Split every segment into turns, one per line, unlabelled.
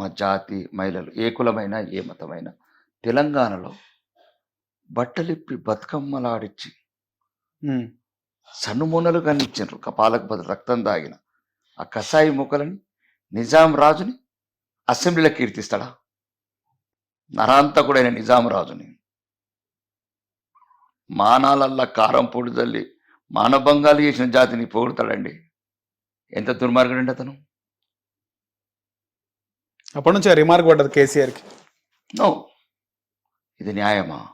మా జాతి మహిళలు ఏ కులమైనా ఏ మతమైనా. తెలంగాణలో బట్టలిప్పి బతుకమ్మలాడిచ్చి సన్నుమూనలు కనిచ్చారు కపాలకు బదులు రక్తం దాగిన ఆ కసాయి ముక్కలని నిజాం రాజుని అసెంబ్లీలో కీర్తిస్తాడా? నరాంతకుడైన నిజాం రాజుని. మానాలల్లా కారం పొడి తల్లి మానభంగాలు చేసిన జాతిని పొగుడతాడండి. ఎంత దుర్మార్గుడండి అతను.
అప్పటి నుంచి రిమార్క్ పడ్డది కేసీఆర్కి.
నో ఇది న్యాయమా?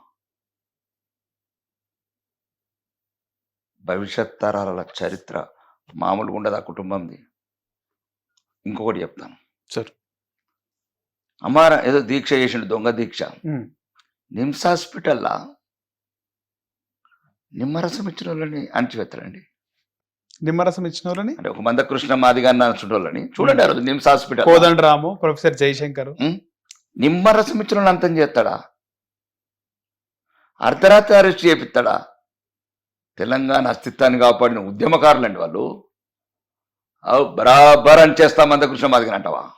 భవిష్యత్ తరాల చరిత్ర మామూలుగా ఉండదు ఆ కుటుంబంది. ఇంకొకటి చెప్తాను.
సరే.
అమ్మార ఏదో దీక్ష చేసిండు దొంగ దీక్ష. నిమ్స్ హాస్పిటల్లా? నిమ్మరసం ఇచ్చిన వాళ్ళని అణచివేస్తాడండి
నిమ్మరసం ఇచ్చిన వాళ్ళని
అంటే ఒక మంద కృష్ణ మాదిగా వాళ్ళని చూడండి ఆ రోజు NIMS hospital.
Kodanda Ramu professor Jayashankar.
నిమ్మరసం ఇచ్చిన అంతం చేస్తాడా? అర్ధరాత్రి అరెస్ట్ చేపిస్తాడా? తెలంగాణ అస్తిత్వాన్ని కాపాడిన ఉద్యమకారులండి వాళ్ళు. బరాబర్ అని చేస్తా మందకృష్ణ మాదిగని అంటావా?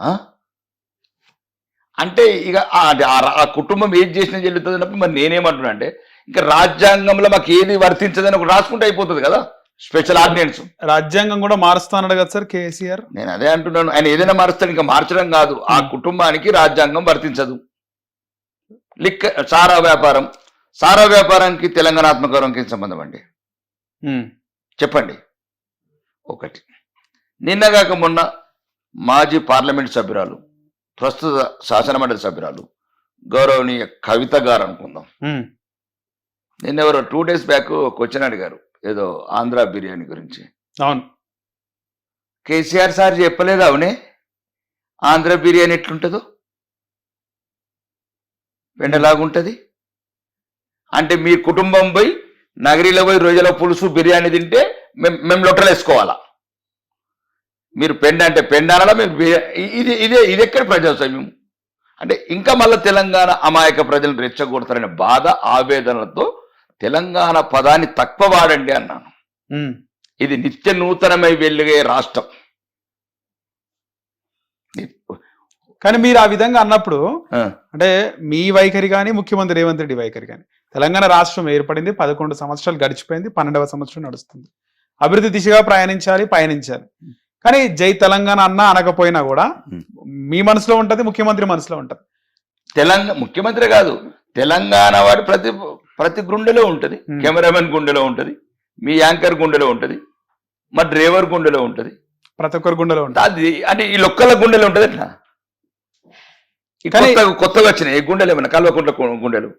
ఆ? అంటే ఇక ఆ- కుటుంబం ఏది చేసినా చెల్లుతుంది అన్నప్పుడు మరి నేనేమంటున్నా అంటే ఇంకా రాజ్యాంగంలో మాకు ఏది వర్తించదని ఒకటి రాసుకుంటే అయిపోతుంది కదా? స్పెషల్ ఆర్డినెన్స్
రాజ్యాంగం కూడా మారుస్తానడు కదా సార్ కేసీఆర్?
నేను అదే అంటున్నాను. ఆయన ఏదైనా మారుస్తాడు ఇంకా మార్చడం కాదు. ఆ కుటుంబానికి రాజ్యాంగం వర్తించదు. లిక్ సారా వ్యాపారం. సారా వ్యాపారానికి తెలంగాణ ఆత్మగౌరవంకి ఏం సంబంధం అండి?
ఉమ్,
చెప్పండి. ఒకటి. నిన్నగాక మొన్న మాజీ పార్లమెంట్ సభ్యురాలు ప్రస్తుత శాసనమండలి సభ్యురాలు గౌరవనీయ కవిత గారు అనుకుందాం.
ఉమ్,
నిన్న ఎవరో టూ డేస్ బ్యాక్ క్వశ్చన్ అడిగారు. ఏదో ఆంధ్ర బిర్యానీ గురించి.
అవును.
కేసీఆర్ సార్ చెప్పలేదు అవునే? ఆంధ్ర బిర్యానీ ఎట్లుంటుందో? వెండలాగుంటది? అంటే మీ కుటుంబం పోయి నగరిలో పోయి రోజుల పులుసు బిర్యానీ తింటే మేము మేము లొట్టలు వేసుకోవాలా మీరు పెండ అంటే పెండ అనాలా మేము ఇది ఇదే ఇది ఎక్కడ ప్రజాస్వామ్యం? అంటే ఇంకా మళ్ళీ తెలంగాణ అమాయక ప్రజలను రెచ్చగొడతారనే బాధ ఆవేదనలతో తెలంగాణ పదాన్ని తక్కువ వాడండి అన్నాను. ఇది నిత్య నూతనమై వెలుగే రాష్ట్రం.
కానీ మీరు ఆ విధంగా అన్నప్పుడు అంటే మీ వైఖరి కానీ ముఖ్యమంత్రి రేవంత్ రెడ్డి వైఖరి కానీ తెలంగాణ రాష్ట్రం ఏర్పడింది పదకొండు సంవత్సరాలు గడిచిపోయింది పన్నెండవ సంవత్సరం నడుస్తుంది. అభివృద్ధి దిశగా ప్రయాణించాలి పయనించాలి. కానీ జై తెలంగాణ అన్న అనకపోయినా కూడా. మీ మనసులో ఉంటది ముఖ్యమంత్రి మనసులో ఉంటది.
తెలంగాణ ముఖ్యమంత్రి కాదు తెలంగాణ వాడి ప్రతి ప్రతి గుండెలో ఉంటది. కెమెరామెన్ గుండెలో ఉంటది. మీ యాంకర్ గుండెలో ఉంటది. మా డ్రైవర్ గుండెలో ఉంటది.
ప్రతి ఒక్కరి గుండెలో ఉంటది.
అది అంటే ఈ లొక్కల గుండెలో ఉంటది అట్లా
కానీ-
కొత్తగా కొత్తగా వచ్చినాయి. ఈ గుండెలు ఏమైనా? కల్వకుంట్ల గుండెలు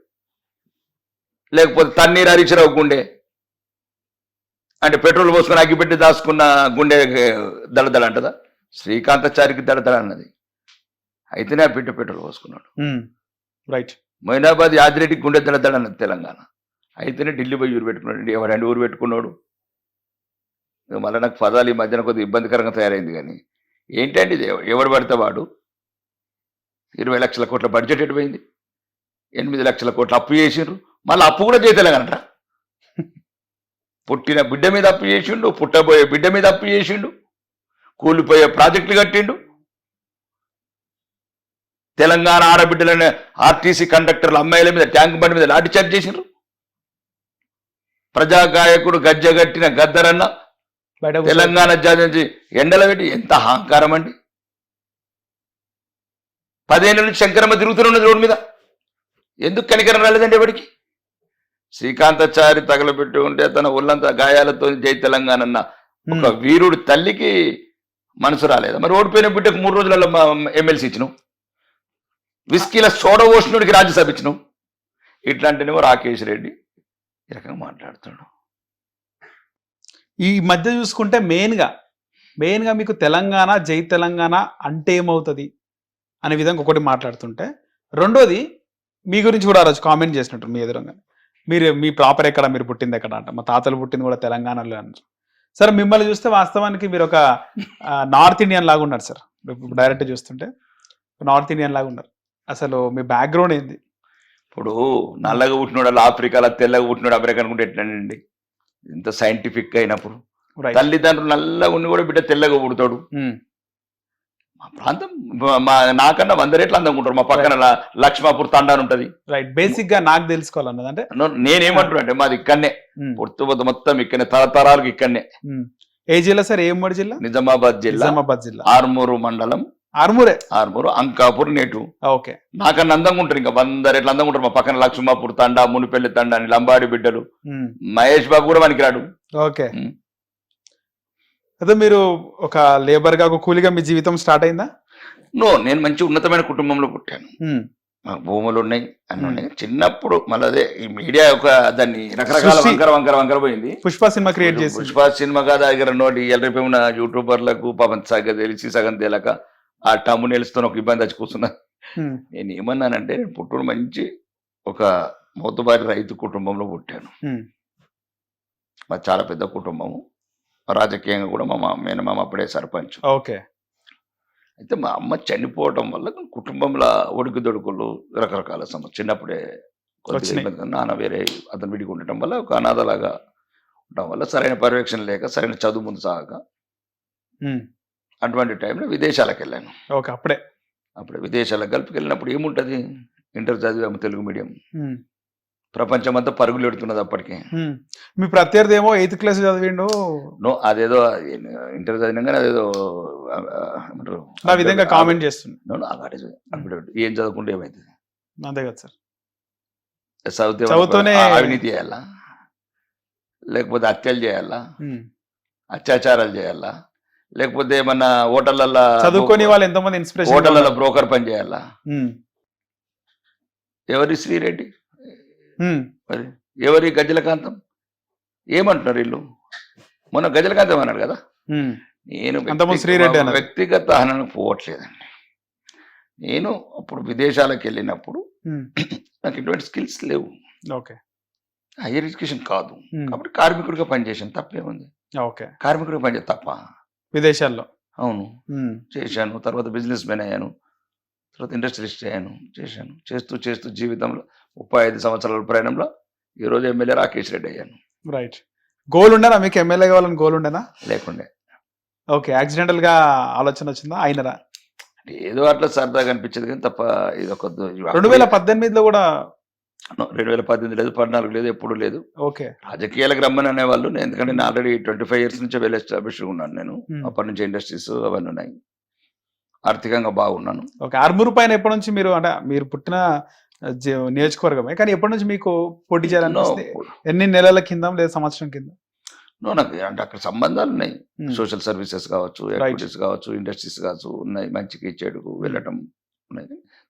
లేకపోతే తన్నీరు హరీశ్రావు గుండె. అంటే పెట్రోల్ పోసుకొని అగ్గిపెట్టి దాచుకున్న గుండె దళదళ అంటదా? శ్రీకాంతాచారికి దళదళ అన్నది. అయితేనే ఆ బిడ్డ పెట్రోల్ పోసుకున్నాడు.
రైట్.
మైనాబాద్ యాదిరెడ్డి గుండె దళదళ తెలంగాణ. అయితేనే ఢిల్లీ పోయి ఊరు పెట్టుకున్నాడు. ఎవడండి ఊరు పెట్టుకున్నాడు? మళ్ళీ నాకు పదాలు ఈ మధ్యన కొద్దిగా ఇబ్బందికరంగా తయారైంది కానీ ఏంటండి ఇది? ఎవడు పడితే వాడు? ఇరవై లక్షల కోట్ల బడ్జెట్ ఎటుపోయింది ఎనిమిది లక్షల కోట్ల అప్పు చేసిండ్రు. మళ్ళీ అప్పు కూడా చేయలేగనట పుట్టిన బిడ్డ మీద అప్పు చేసిండు పుట్టబోయే బిడ్డ మీద అప్పు చేసిండు కూలిపోయే ప్రాజెక్టులు కట్టిండు తెలంగాణ ఆడబిడ్డలనే ఆర్టీసీ కండక్టర్ల అమ్మాయిల మీద ట్యాంక్ బండి మీద లాఠీ చార్జ్ చేసిండ్రు ప్రజా గాయకుడు గజ్జగట్టిన గద్దరన్న తెలంగాణ జాతి నుంచి ఎండల పెట్టి ఎంత అహంకారం అండి. పదేళ్ళ నుంచి శంకరమ్మ తిరుగుతున్నది రోడ్డు మీద ఎందుకు కనికరం రాలేదండి ఎవడికి? శ్రీకాంతాచారి తగలబెట్టి ఉంటే తన ఒళ్ళంతా గాయాలతో జై తెలంగాణ అన్న ఒక వీరుడు తల్లికి మనసు రాలేదా? మరి ఓడిపోయిన బిడ్డకు మూడు రోజులలో ఎమ్మెల్సీ ఇచ్చినావు. విస్కీల సోడ రాజ్యసభ ఇచ్చినావు. ఇట్లాంటినేమో రాకేష్ రెడ్డి ఈ రకంగా మాట్లాడుతున్నాడు.
ఈ మధ్య చూసుకుంటే మెయిన్గా మెయిన్గా మీకు తెలంగాణ జై తెలంగాణ అంటే ఏమవుతుంది? అనే విధంగా ఒకటి మాట్లాడుతుంటే రెండోది మీ గురించి కూడా ఆ రోజు కామెంట్ చేసినట్టు మీ ఎదురుగా. మీరు మీ ప్రాపర్ ఎక్కడ మీరు పుట్టింది ఎక్కడ అంట. మా తాతలు పుట్టింది కూడా తెలంగాణలో అంటారు సార్ మిమ్మల్ని చూస్తే వాస్తవానికి మీరు ఒక నార్త్ ఇండియన్ లాగా ఉన్నారు సార్. డైరెక్ట్ చూస్తుంటే నార్త్ ఇండియన్ లాగా ఉన్నారు. అసలు మీ బ్యాక్గ్రౌండ్ ఏంది?
ఇప్పుడు నల్లగా పుట్టినోడు అలా ఆఫ్రికాలో తెల్లగా పుట్టినోడు అమెరికా అనుకుంటే ఎట్లండి ఇంత సైంటిఫిక్ అయినప్పుడు. తల్లిదండ్రులు నల్లగా ఉండి కూడా బిడ్డ తెల్లగా పుడతాడు. మా ప్రాంతం మా- నాకన్నా వంద రేట్లు అందంగా ఉంటారు. మా పక్కన లక్ష్మాపూర్ తండా ఉంటది.
రైట్ బేసిక్గా నాకు తెలుసుకోవాలన్నది అంటే?
నేనేమంటున్నా అంటే మాది ఇక్కడనే. పొత్తు మొత్తం ఇక్కడనే తరతరాలకు ఇక్కడనే.
ఏ జిల్లా సార్? ఏ ఉమ్మడి జిల్లా?
నిజామాబాద్ జిల్లా.
నిజామాబాద్ జిల్లా.
ఆర్మూరు మండలం
ఆర్మూరే?
ఆర్మూరు అంకాపూర్ నేటు.
ఓకే.
నాకన్నా అందంగా ఉంటారు ఇంకా వంద రేట్లు అందంగా ఉంటారు మా పక్కన లక్ష్మాపూర్ తండా మునిపెల్లి తండా అని లంబాడి బిడ్డలు. మహేష్ బాబు కూడా పనికిరాడు.
ఓకే. అయితే మీరు ఒక లేబర్గా ఒక కూలిగా మీ జీవితం స్టార్ట్ అయిందా?
నో నేను మంచి ఉన్నతమైన కుటుంబంలో పుట్టాను. మాకు భూములు ఉన్నాయి అన్ని. ఉన్నాయి. చిన్నప్పుడు మళ్ళీ అదే ఈ మీడియా ఒక దాన్ని రకరకాల. వంకర వంకర వంకర పోయింది.
పుష్ప సినిమా క్రియేట్ చేసి
పుష్ప సినిమా కాదా దగ్గర నోటి ఎల్లరిపై ఉన్న యూట్యూబర్లకు పాపం సగం తెలిసి సగం తేలక ఆ టమ్ము నిలుస్తున్న ఒక ఇబ్బంది వచ్చి కూర్చున్నా. నేను ఏమన్నానంటే నేను పుట్టుడు మంచి ఒక మోతుబారి రైతు కుటుంబంలో పుట్టాను. మాది చాలా పెద్ద కుటుంబము. రాజకీయంగా కూడా మా మా మేనమామ అప్పుడే సర్పంచ్.
ఓకే.
అయితే మా అమ్మ చనిపోవడం వల్ల కుటుంబంలో ఒడుకు దొడుకులు రకరకాల సమస్య. చిన్నప్పుడే కొద్దిగా నాన్న వేరే అతను విడిగి ఉండటం వల్ల ఒక అనాథలాగా ఉండటం వల్ల సరైన పర్యవేక్షణ లేక సరైన చదువు ముందు సాగక అటువంటి టైంలో విదేశాలకు వెళ్ళాను.
ఓకే అప్పుడే.
అప్పుడు విదేశాలకు గల్ఫ్కి వెళ్ళినప్పుడు ఏముంటుంది? ఇంటర్ చదివాము తెలుగు మీడియం. ప్రపంచం అంతా పరుగులు పెడుతున్నది అప్పటికే.
మీ ప్రత్యర్థి ఏమో ఎయిత్ క్లాస్ చదివిండు.
నో అదేదో ఇంటర్ చదివినాగానే అదేదో
నా విధంగా కామెంట్ చేస్తుంది.
ఏం చదువుకుంటే ఏమైతుంది?
అంతే కదా సార్.
చదివితే అవినీతి చేయాలా? లేకపోతే హత్యలు చేయాలా. అత్యాచారాలు చేయాలా? లేకపోతే ఏమన్నా హోటళ్ళల్లో
చదువుకొని వాళ్ళు ఎంతమంది ఇన్స్పిరేషన్
హోటళ్ళలో బ్రోకర్ పని చేయాలా? ఎవరి శ్రీరెడ్డి మరి ఎవరి గజలకాంతం ఏమంటున్నారు వీళ్ళు? మొన్న గజలకాంతం అన్నాడు కదా? నేను
శ్రీరెడ్డి.
వ్యక్తిగత హనను పోవట్లేదండి. నేను అప్పుడు విదేశాలకు వెళ్ళినప్పుడు నాకు ఎటువంటి స్కిల్స్ లేవు.
ఓకే.
హైయర్ ఎడ్యుకేషన్ కాదు. కాబట్టి కార్మికుడిగా పనిచేసాను తప్పేముంది?
ఓకే.
కార్మికుడిగా పనిచేసి తప్ప
విదేశాల్లో.
అవును. చేశాను. తర్వాత బిజినెస్ మ్యాన్ అయ్యాను. తర్వాత ఇండస్ట్రియలిస్ట్ అయ్యాను. చేశాను. చేస్తూ చేస్తూ జీవితంలో ముప్పై ఐదు సంవత్సరాల ప్రయాణంలో ఈరోజు ఎమ్మెల్యే రాకేష్ రెడ్డి అయ్యాను.
రైట్. గోల్ ఉండేనా? మీకు ఎమ్మెల్యే కావాలని గోల్ ఉండేనా?
లేకుండే.
ఓకే. యాక్సిడెంటల్గా ఆలోచన వచ్చిందా? అయినరా?
ఏదో అట్లా సరదాగా అనిపించేది కానీ తప్ప ఇది ఒక
రెండు వేల పద్దెనిమిదిలో కూడా
రెండు వేల పద్దెనిమిది లేదు పద్నాలుగు లేదు ఎప్పుడు లేదు.
ఓకే.
రాజకీయాలకు రమ్మని అనేవాళ్ళు. నేను ఎందుకంటే నేను ఆల్రెడీ ట్వంటీ ఫైవ్ ఇయర్స్ నుంచి వెల్ ఎస్టాబ్లిష్ ఉన్నాను నేను.
Hmm.
అప్పటి నుంచి ఇండస్ట్రీస్ అవన్నీ ఉన్నాయి. ఆర్థికంగా బాగున్నాను.
ఓకే. ఆర్మూరు పైన ఎప్పటి నుంచి మీరు అంటే మీరు పుట్టిన నియోజకవర్గమే. కానీ ఎప్పటి నుంచి మీకు పోటీ చేయాలనిపిస్తుంది ఎన్ని నెలల కింద లేదా సంవత్సరం కింద?
నో నాకు అంటే అక్కడ సంబంధాలు ఉన్నాయి. సోషల్ సర్వీసెస్ కావచ్చు. యాక్టివిటీస్ కావచ్చు ఇండస్ట్రీస్ కావచ్చు ఉన్నాయి. మంచికి చెడుకు వెళ్ళటం ఉన్నాయి.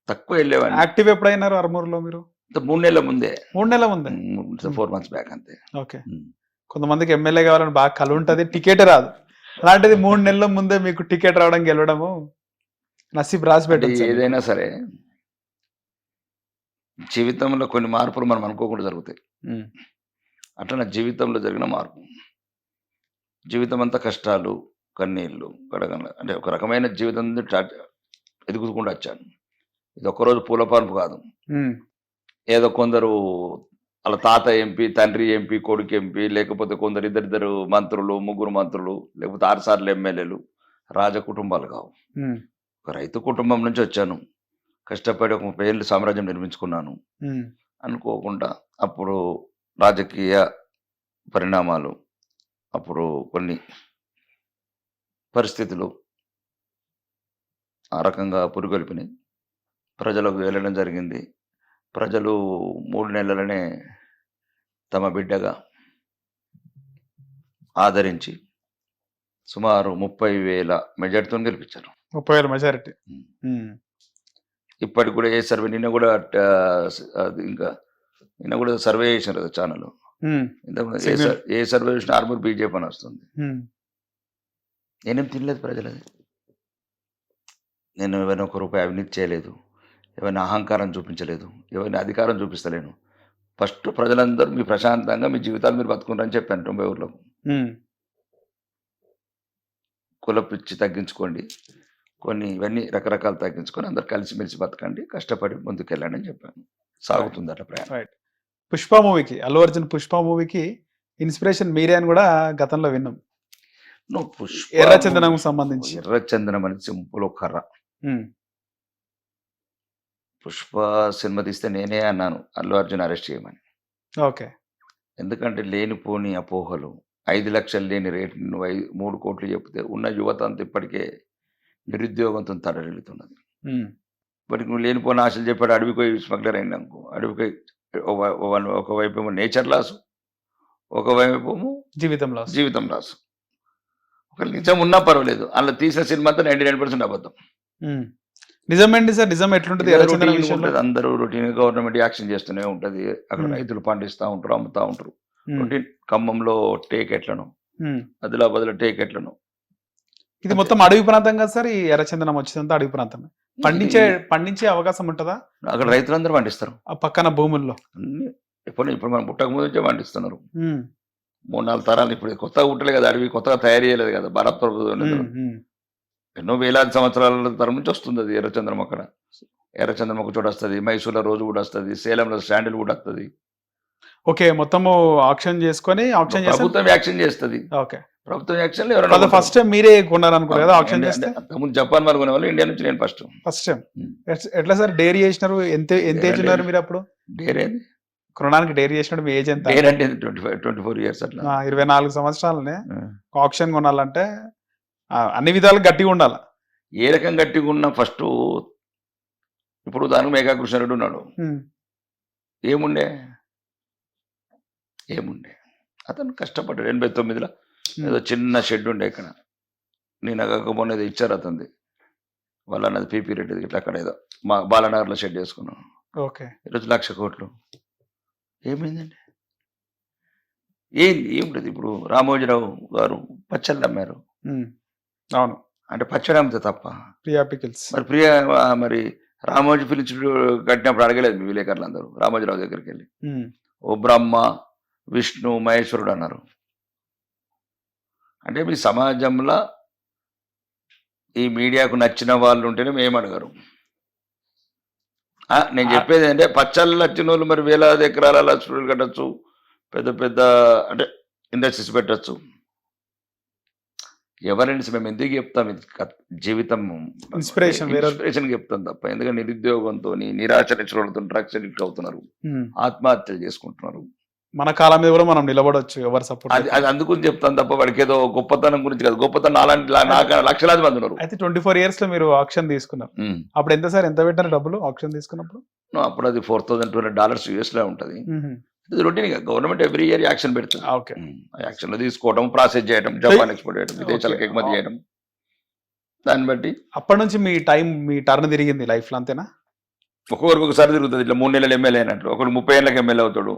తక్కువ వెళ్ళేవాడిని.
యాక్టివ్ ఎప్పుడైనారు ఆర్మూరులో మీరు?
మూడు నెలల ముందే.
మూడు నెలల ముందే?
ఫోర్ మంత్స్ బ్యాక్ అంతే.
ఓకే. కొంతమందికి ఎమ్మెల్యే కావాలని బాగా కలు ఉంటది టికెట్ రాదు. అలాంటిది మూడు నెలల ముందే మీకు టికెట్ రావడం గెలవడము నసీబ్ రాసి పెట్టచ్చు
ఏదైనా సరే జీవితంలో కొన్ని మార్పులు మనం అనుకోకుండా జరుగుతాయి. అట్లా నా జీవితంలో జరిగిన మార్పు. జీవితం అంతా కష్టాలు కన్నీళ్ళు గడగల అంటే ఒక రకమైన జీవితం ఎదుగుకుంటూ వచ్చాను. ఇది ఒక్కరోజు పూల పాన్పు కాదు ఏదో కొందరు వాళ్ళ తాత ఎంపీ తండ్రి ఎంపీ కొడుకు ఎంపీ లేకపోతే కొందరు ఇద్దరిద్దరు మంత్రులు ముగ్గురు మంత్రులు లేకపోతే ఆరు సార్లు ఎమ్మెల్యేలు రాజ కుటుంబాలు కావు. ఒక రైతు కుటుంబం నుంచి వచ్చాను. కష్టపడి ఒక ముప్పై ఏళ్ళు సామ్రాజ్యం నిర్మించుకున్నాను. అనుకోకుండా అప్పుడు రాజకీయ పరిణామాలు అప్పుడు కొన్ని పరిస్థితులు ఆ రకంగా పురుగొల్పినాయి. ప్రజలకు వెళ్ళడం జరిగింది. ప్రజలు మూడు నెలలనే తమ బిడ్డగా ఆదరించి సుమారు ముప్పై వేల మెజార్టీతో గెలిపించారు.
ముప్పై వేల మెజారిటీ.
ఇప్పటికి కూడా ఏ సర్వే నిన్న కూడా ఇంకా నిన్న కూడా సర్వే చేశారు కదా ఛానల్. ఏ సర్వే చూసినా ఆర్మూర్ బీజేపీ అని వస్తుంది. నేనేం తినలేదు ప్రజలది. నేను ఎవరైనా ఒక రూపాయి అవినీతి చేయలేదు. ఎవరైనా అహంకారం చూపించలేదు ఎవరైనా అధికారం చూపిస్తలేను. ఫస్ట్ ప్రజలందరూ మీ ప్రశాంతంగా మీ జీవితాలు మీరు బతుకుంటారని చెప్పాను తొంభై ఊర్లకు కుల పిచ్చి తగ్గించుకోండి కొన్ని ఇవన్నీ రకరకాలు తగ్గించుకొని అందరు కలిసిమెలిసి బతకండి కష్టపడి ముందుకెళ్ళండి అని చెప్పాను. సాగుతుంది అట్లా ప్రయాణం.
పుష్ప మూవీకి అల్లు అర్జున్ పుష్ప మూవీకి ఇన్స్పిరేషన్ మీరే అని కూడా గతంలో విన్నాం.
నువ్వు పుష్ప
ఎర్రచందనం సంబంధించి.
ఎర్రచందనం అని సింపుల్ ఒక కర్ర. పుష్ప సినిమా తీస్తే నేనే అన్నాను అల్లు అర్జున్ అరెస్ట్ చేయమని.
ఓకే.
ఎందుకంటే లేనిపోని అపోహలు ఐదు లక్షలు లేని రేటు నువ్వు ఐదు మూడు కోట్లు చెప్తే ఉన్న యువత అంతా ఇప్పటికే నిరుద్యోగంతో తడలిల్లుతున్నది
ఉమ్,
ఇప్పటికి నువ్వు లేనిపోని ఆశలు చెప్పాడు అడవికి స్మగ్లర్ అయినా అనుకో. అడవికి ఒకవైపు ఏమో నేచర్ లాసు ఒకవైపు ఏమో
జీవితంలో
జీవితం లాసు. ఒక నిజం ఉన్నా పర్వాలేదు. అందులో తీసిన సినిమా అంతా నైంటీ నైన్ పర్సెంట్ అబద్ధం.
ఉమ్. నిజమేంటి సార్? నిజం ఎట్లుంటది?
ఉంటుంది. అందరూ రొటీన్ గవర్నమెంట్ యాక్షన్ చేస్తూనే ఉంటది. అక్కడ
Hmm.
రైతులు పండిస్తా ఉంటారు అమ్ముతా ఉంటారు. రొటీన్ ఖమ్మంలో టేక్ ఎట్లను?
ఉమ్.
ఆదిలాబాద్లో టేక్ ఎట్లను?
ఇది మొత్తం అడవి ప్రాంతం కదా సార్? ఈ ఎర్రచందనం వచ్చిందంతా అడవి ప్రాంతం పండించే పండించే అవకాశం ఉంటుందా?
అక్కడ రైతులందరూ పండిస్తారు.
ఆ పక్కన భూముల్లో.
ఇప్పుడు ఇప్పుడు మనం పుట్టక ముందు నుంచే పండిస్తున్నారు. మూడు నాలుగు తరాలు ఇప్పుడు కొత్తగా పుట్టలే కదా అడవి కొత్తగా తయారు చేయలేదు కదా భారత ప్రభుత్వం. ఎన్నో వేలాది సంవత్సరాల తరం నుంచి వస్తుంది అది ఎర్రచంద్రం అక్కడ ఎర్రచంద్రం ఒక చోట వస్తుంది మైసూర్లో రోజు కూడా వస్తుంది సేలంలో శాండిల్ కూడా వస్తుంది.
ఓకే మొత్తము ఆక్షన్ చేసుకొని ఆక్షన్
ప్రభుత్వం యాక్షన్ చేస్తుంది.
ఓకే.
ప్రభుత్వం యాక్షన్ ఎవరైనా
ఫస్ట్ టైం మీరే కొన్నారనుకోరు కదా ఆక్షన్ చేస్తే?
అంతకుముందు జపాన్ వాళ్ళు కొనే వాళ్ళు ఇండియా నుంచి నేను ఫస్ట్
ఫస్ట్ టైం. ఎట్లా సార్ డైరీ చేసినారు? ఎంత ఎంత ఏజ్ ఉన్నారు మీరు అప్పుడు?
డేరే
కొనడానికి డైరీ చేసినప్పుడు మీ ఏజ్ ఎంత?
డేర్ అంటే twenty five twenty four years అట్లా.
ఇరవై నాలుగు సంవత్సరాలనే
ఆ.
ఆప్షన్ కొనాలంటే అన్ని విధాలు గట్టిగా ఉండాలి.
ఏ రకం గట్టిగా ఉన్న ఫస్ట్ ఇప్పుడు దానికి మేఘా కృష్ణారెడ్డి ఉన్నాడు ఏముండే? ఏముండే? అతను కష్టపడ్డాడు. ఎనభై తొమ్మిదిలో ఏదో చిన్న షెడ్ ఉండే ఇక్కడ. నేను మొన్న ఏదో ఇచ్చారు అతనిది. వాళ్ళ అన్నది పీపీ రెడ్డిది ఇట్లా అక్కడ ఏదో. మా బాలనగర్లో షెడ్ చేసుకున్నాం.
ఓకే.
ఈరోజు లక్ష కోట్లు. ఏమైందండి? ఏంది? ఏముంటుంది ఇప్పుడు? రామోజీరావు గారు పచ్చళ్ళు అమ్మారు.
అవును.
అంటే పచ్చడి అమ్మితే తప్ప.
ప్రియా పికిల్స్.
మరి ప్రియ మరి రామోజీ ఫిలిమ్స్ కట్టినప్పుడు అడగలేదు మీ విలేకరులు అందరూ రామోజీరావు దగ్గరికి వెళ్ళి ఓ బ్రహ్మ విష్ణు మహేశ్వరుడు అన్నారు. అంటే మీ సమాజంలో ఈ మీడియాకు నచ్చిన వాళ్ళు ఉంటేనే మేము అడగరు. నేను చెప్పేది అంటే పచ్చళ్ళు నచ్చిన వాళ్ళు మరి వేలాది ఎకరాల స్టూడియోలు కట్టచ్చు పెద్ద పెద్ద అంటే ఇండస్ట్రీస్ పెట్టచ్చు. ఎవరైనా మేము ఎందుకు చెప్తాం? ఇది జీవితం
వేరే-
ఇన్స్పిరేషన్ చెప్తాం తప్ప. ఎందుకంటే నిరుద్యోగంతో నిరాశ నిచ్చులతో డ్రగ్స్ అడిక్ట్ అవుతున్నారు. ఆత్మహత్యలు చేసుకుంటున్నారు.
మన కాలం మీద కూడా మనం నిలబడవచ్చు ఎవరు
అది
సపోర్ట్
అది అందుకుని చెప్తాను తప్ప వాడికి ఏదో గొప్పతనం గురించి కాదు. గొప్పతనం అలాంటి లక్షలాది మంది ఉన్నారు.
అయితే ట్వంటీ ఫోర్ ఇయర్స్లో మీరు ఆప్షన్ తీసుకున్నారు. అప్పుడు ఎంత సార్? ఎంత పెట్టారు డబ్బులు ఆప్షన్ తీసుకున్నప్పుడు?
అప్పుడు అది four thousand two hundred dollars యూఎస్లో ఉంటుంది ఇది routine government every year action పెడుతుంది.
Okay
um. ఆ యాక్షన్లో తీసుకోవడం ప్రాసెస్ చేయడం జపాన్ ఎక్స్పోర్ట్ చేయడం విదేశాలకు ఎగుమతి. చేయడం దాన్ని బట్టి
అప్పటి నుంచి మీ టైం మీ టర్న్ తిరిగింది లైఫ్లో అంతేనా?
ఒక్కొక్కరికి ఒకసారి తిరుగుతుంది. ఇట్లా మూడు నెలలు ఎమ్మెల్యే అయినట్లు ఒకరు ముప్పై ఏళ్ళకి ఎమ్మెల్యే అవుతాడు.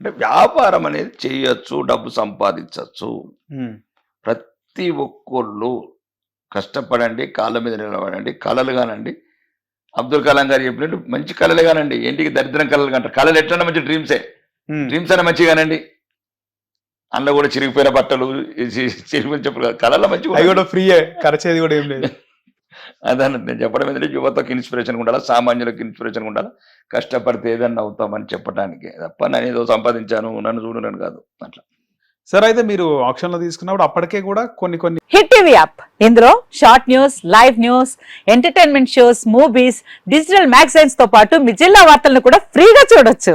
అంటే వ్యాపారం అనేది చేయొచ్చు డబ్బు సంపాదించవచ్చు
ఉమ్,
ప్రతి ఒక్కళ్ళు కష్టపడండి కాళ్ళ మీద నిలబడండి కళలు కానండి. అబ్దుల్ కలాం గారు చెప్పినట్టు మంచి కళలు కానండి. ఏంటికి దరిద్రం కళలు కంటారు. కళలు ఎట్లన్నా మంచి డ్రీమ్సే డ్రీమ్స్ అన్న మంచిగా కానండి. అందులో కూడా చిరిగిపోయిన బట్టలు చిరిగిపోయిన చెప్పులు. కళల్లో మంచిగా
అవి కూడా ఫ్రీయే ఖర్చేది కూడా ఏం లేదు.
అదన్న నేను చెప్పడం ఏంటంటే యువతకు ఇన్స్పిరేషన్ ఉండాలి సామాన్యులకు ఇన్స్పిరేషన్ ఉండాలి? కష్టపడితే ఏదన్నా అవుతామని చెప్పడానికి తప్ప నేను ఏదో సంపాదించాను నన్ను చూడనని కాదు. అట్లా.
సార్ అయితే మీరు ఆప్షన్లో తీసుకున్నప్పుడు అప్పటికే కూడా కొన్ని కొన్ని
హిట్ టీవీ యాప్. ఇందులో short news live news entertainment shows movies digital మ్యాగజైన్స్తో పాటు మీ జిల్లా వార్తలను కూడా ఫ్రీగా చూడొచ్చు.